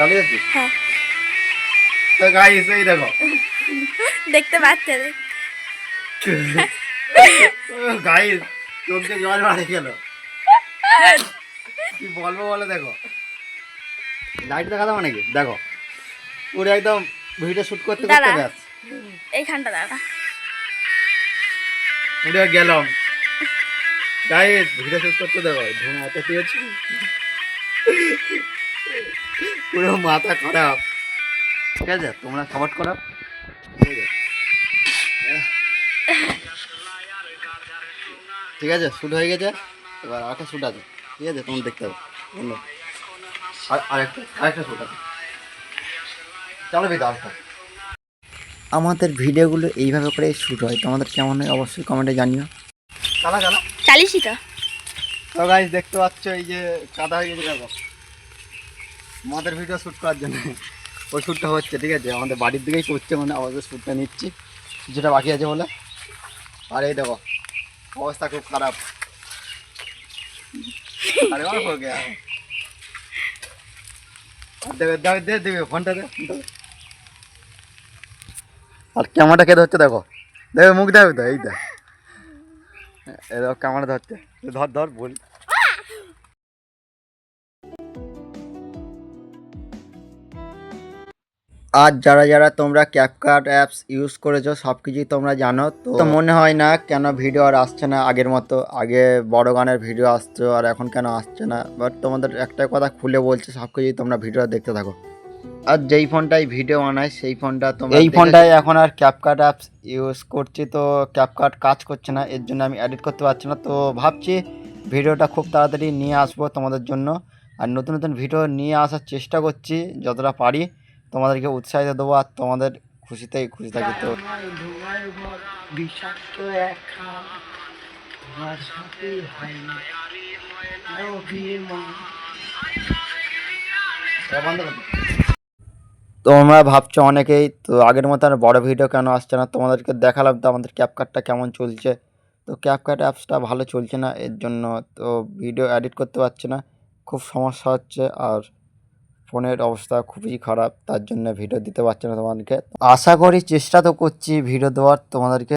চালিয়ে যাচ্ছি হ্যাঁ। তো গাইস এই দেখো। দেখতে পাচ্ছে দেখ গাইস দিয়ে জল মারে গেল কি বলব বলে দেখো। লাইট দেখাতাম নাকি দেখো। পুরো একদম ভিডিও শুট করতে করতে ব্যাস। এইখানটা দাঁড়া। পুরো গেলাম। গাইস ভিডিও শুট করতে দেখো। ধোঁয়া এত পেয়েছি। পুরো মাথা খারাপ। ঠিক আছে তোমরা সাপোর্ট করো। ঠিক আছে। ঠিক আছে শ্যুট হয়ে গেছে। এবার আরেকটা শ্যুট আছে। ঠিক আছে তোমরা দেখতে হবে বলল আরেকটা আরেকটা শ্যুট আছে। চলো বেদা আরেকটা। আমাদের ভিডিওগুলো এইভাবে করে শ্যুট হয়। তোমাদের কেমন হয় অবশ্যই কমেন্টে জানিও। চালা চালা চালিসই তো। তো গাইজ দেখতে পাচ্ছ এই যে কাদা হয়ে গেছে দেখো। আমাদের ভিডিও শ্যুট করার জন্য। ওই শ্যুটটা হচ্ছে, ঠিক আছে? আমাদের বাড়ির দিকেই করছে মানে আমাদের শ্যুটটা নিচ্ছি। কিছুটা বাকি আছে বলে। আর এই দেখো, অবস্থা খুব খারাপ। দেবে আর ক্যামেরাটা কে ধরছে দেখো। দেখবে মুখ দেখবে তো, এই দেখ। এই দেখো ক্যামেরা ধরছে। ধর ধর, বল। আর যারা যারা তোমরা ক্যাপকাট অ্যাপস ইউজ করেছ সব কিছুই তোমরা জানো। তো তো মনে হয় না কেন ভিডিও আর আসছে না আগের মতো। আগে বড় গানের ভিডিও আসতো আর এখন কেন আসছে না। বাট তোমাদের একটা কথা খুলে বলছে সব কিছুই তোমরা ভিডিও দেখতে থাকো। আর যেই ফোনটাই ভিডিও বানায় সেই ফোনটা তোমরা এই ফোনটাই এখন আর ক্যাপকাট অ্যাপস ইউজ করছি। তো ক্যাপকাট কাজ করছে না এর জন্য আমি এডিট করতে পারছি না। তো ভাবছি ভিডিওটা খুব তাড়াতাড়ি নিয়ে আসব তোমাদের জন্য। আর নতুন নতুন ভিডিও নিয়ে আসার চেষ্টা করছি যতটা পারি। তোমাদেরকে উৎসাহিত দেবো আর তোমাদের খুশিতেই খুশি থাকি তো। তোমরা ভাবছ অনেকেই তো আগের মতো আর বড় ভিডিও কেন আসছে না? তোমাদেরকে দেখালাম তো আমাদের ক্যাপকাটটা কেমন চলছে। তো ক্যাপকাট অ্যাপসটা ভালো চলছে না এর জন্য তো ভিডিও এডিট করতে পারছি না। খুব সমস্যা হচ্ছে আর ফোনের অবস্থা খুবই খারাপ, তার জন্য ভিডিও দিতে পারছি না তোমাদেরকে। আশা করি চেষ্টা তো করছি ভিডিও দেওয়ার তোমাদেরকে।